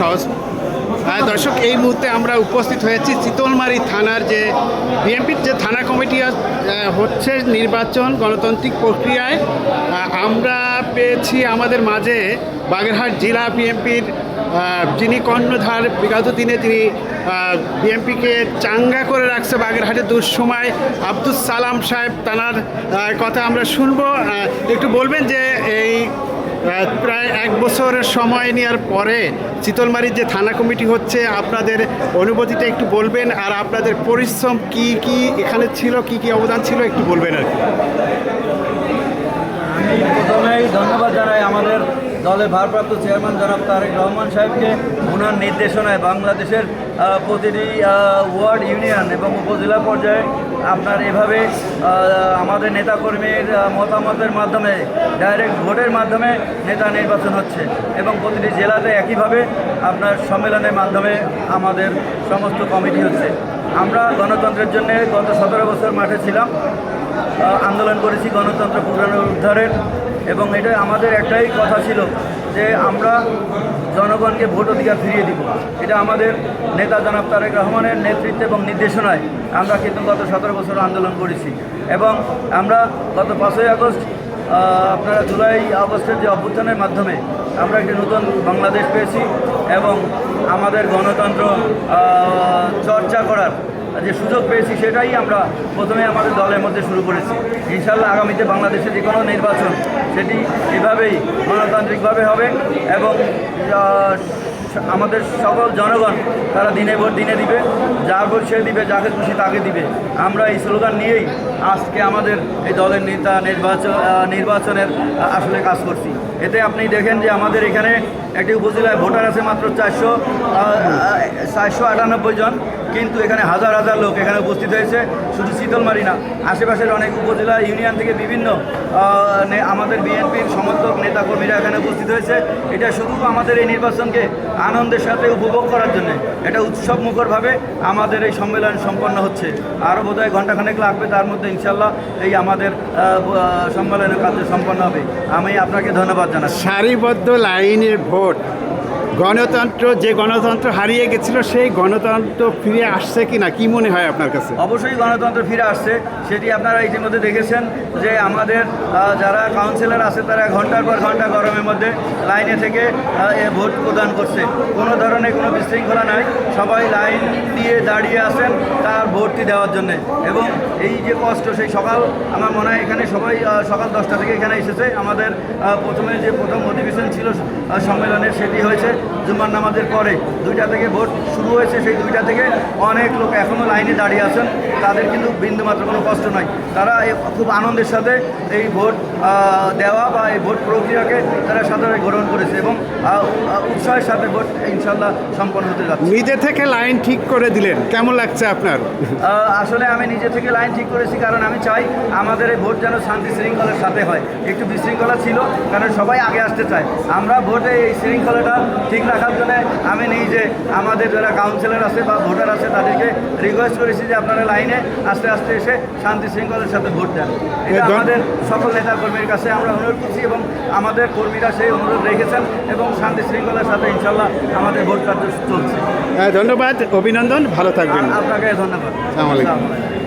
সহজ। হ্যাঁ দর্শক, এই মুহূর্তে আমরা উপস্থিত হয়েছি চিতলমারি থানার যে বিএনপির যে থানা কমিটি হচ্ছে নির্বাচন গণতান্ত্রিক প্রক্রিয়ায়। আমরা পেয়েছি আমাদের মাঝে বাগেরহাট জেলা বিএনপির যিনি কর্ণধার, বিগত দিনে তিনি বিএনপিকে চাঙ্গা করে রাখছে বাগেরহাটে দুঃসময়। আব্দুল সালাম সাহেব, তানার কথা আমরা শুনব। একটু বলবেন যে এই প্রায় এক বছরের সময় নেওয়ার পরে চিতলমারির যে থানা কমিটি হচ্ছে, আপনাদের অনুভূতিটা একটু বলবেন আর আপনাদের পরিশ্রম কি কি এখানে ছিল, কি কি অবদান ছিল একটু বলবেন আর কি। আমি প্রথমেই ধন্যবাদ জানাই আমাদের দলের ভারপ্রাপ্ত চেয়ারম্যান জনাব তারেক রহমান সাহেবকে ওনার নির্দেশনায় বাংলাদেশের প্রতিটি ওয়ার্ড ইউনিয়ন এবং উপজেলা পর্যায়ে আপনার এভাবে আমাদের নেতাকর্মীর মতামতের মাধ্যমে ডাইরেক্ট ভোটের মাধ্যমে নেতা নির্বাচন হচ্ছে এবং প্রতিটি জেলাতে একইভাবে আপনার সম্মেলনের মাধ্যমে আমাদের সমস্ত কমিটি হচ্ছে। আমরা গণতন্ত্রের জন্য গত সতেরো বছর মাঠে ছিলাম। আন্দোলন করেছি গণতন্ত্র পুনরুদ্ধারের। এবং এটা আমাদের একটাই কথা ছিল যে আমরা জনগণকে ভোট অধিকার ফিরিয়ে দিব। এটা আমাদের নেতা জনাব তারেক রহমানের নেতৃত্বে এবং নির্দেশনায় আমরা কিন্তু গত সতেরো বছর আন্দোলন করেছি এবং আমরা গত পাঁচই আগস্ট আপনারা জুলাই আগস্টের যে অভ্যুত্থানের মাধ্যমে আমরা একটি নতুন বাংলাদেশ পেয়েছি এবং আমাদের গণতন্ত্র চর্চা করার যে সুযোগ পেয়েছি সেটাই আমরা প্রথমে আমাদের দলের মধ্যে শুরু করেছি। ইনশাল্লাহ আগামীতে বাংলাদেশে যে কোনো নির্বাচন সেটি এভাবেই গণতান্ত্রিকভাবে হবে এবং আমাদের সকল জনগণ তারা দিনে ভোট দিনে দিবে যার ভোট সে দিবে, যাকে খুশি তাকে দিবে। আমরা এই স্লোগান নিয়েই আজকে আমাদের এই দলের নেতা নির্বাচন নির্বাচনের আসলে কাজ করছি। এতে আপনি দেখেন যে আমাদের এখানে একটি উপজেলায় ভোটার আছে মাত্র চারশো চারশো আটানব্বই জন। কিন্তু এখানে হাজার হাজার লোক এখানে উপস্থিত হয়েছে, শুধু শীতলমারি না, আশেপাশের অনেক উপজেলা ইউনিয়ন থেকে বিভিন্ন আমাদের বিএনপির সমর্থক নেতাকর্মীরা এখানে উপস্থিত হয়েছে। এটা শুধু আমাদের এই নির্বাচনকে আনন্দের সাথে উপভোগ করার জন্য, এটা উৎসব মুখরভাবে আমাদের এই সম্মেলন সম্পন্ন হচ্ছে। আরও বোধহয় ঘণ্টাখানেক লাগবে, তার মধ্যে ইনশাল্লাহ এই আমাদের সম্মেলনের কার্য সম্পন্ন হবে। আমি আপনাকে ধন্যবাদ জানাই সারিবদ্ধ লাইনের ভোট। গণতন্ত্র যে গণতন্ত্র হারিয়ে গেছিল সেই গণতন্ত্র ফিরে আসছে কি না কি মনে হয় আপনার কাছে? অবশ্যই গণতন্ত্র ফিরে আসছে। সেটি আপনারা ইতিমধ্যে দেখেছেন যে আমাদের যারা কাউন্সিলর আছে তারা ঘণ্টার পর ঘণ্টা গরমের মধ্যে লাইনে থেকে ভোট প্রদান করছে। কোনো ধরনের কোনো বিশৃঙ্খলা নাই। সবাই লাইন দিয়ে দাঁড়িয়ে আছেন তার ভোটটি দেওয়ার জন্য। এবং এই যে কষ্ট সেই সকাল আমার মনে হয় এখানে সবাই সকাল দশটা থেকে এখানে এসেছে। আমাদের প্রথমে যে প্রথম অধিবেশন ছিল আহ, সম্মেলনের সেটি হয়েছে। জুম্মার নামাজের পরে দুইটা থেকে ভোট শুরু হয়েছে সেই দুইটা থেকে অনেক লোক এখনও লাইনে দাঁড়িয়ে আছেন। তাদের কিন্তু বিন্দুমাত্র কোনো কষ্ট নয় তারা খুব আনন্দের সাথে এই ভোট দেওয়া বা এই ভোট প্রক্রিয়াকে তারা সাধারণ গ্রহণ করেছে এবং উৎসাহের সাথে ভোট ইনশাল্লাহ সম্পন্ন হতে যাচ্ছে। নিজে থেকে লাইন ঠিক করে দিলেন কেমন লাগছে আপনার? আসলে আমি নিজে থেকে লাইন ঠিক করেছি কারণ আমি চাই আমাদের এই ভোট যেন শান্তি শৃঙ্খলার সাথে হয়। একটু বিশৃঙ্খলা ছিল কারণ সবাই আগে আসতে চায়। আমরা ভোটে এই শৃঙ্খলাটা ঠিক রাখার জন্য আমি নিজে আমাদের যারা কাউন্সিলর আছে বা ভোটার আছে তাদেরকে রিকোয়েস্ট করেছি যে আপনারা লাইনে আস্তে আস্তে এসে শান্তি শৃঙ্খলার সাথে ভোট দেন। এটা আমাদের সকল নেতা কর্মীর কাছে আমরা অনুরোধ করছি এবং আমাদের কর্মীরা সেই অনুরোধ রেখেছেন এবং শান্তি শৃঙ্খলার সাথে ইনশাল্লাহ আমাদের ভোট কার্য চলছে। আহ, ধন্যবাদ অভিনন্দন ভালো থাকবেন। আপনাকে ধন্যবাদ।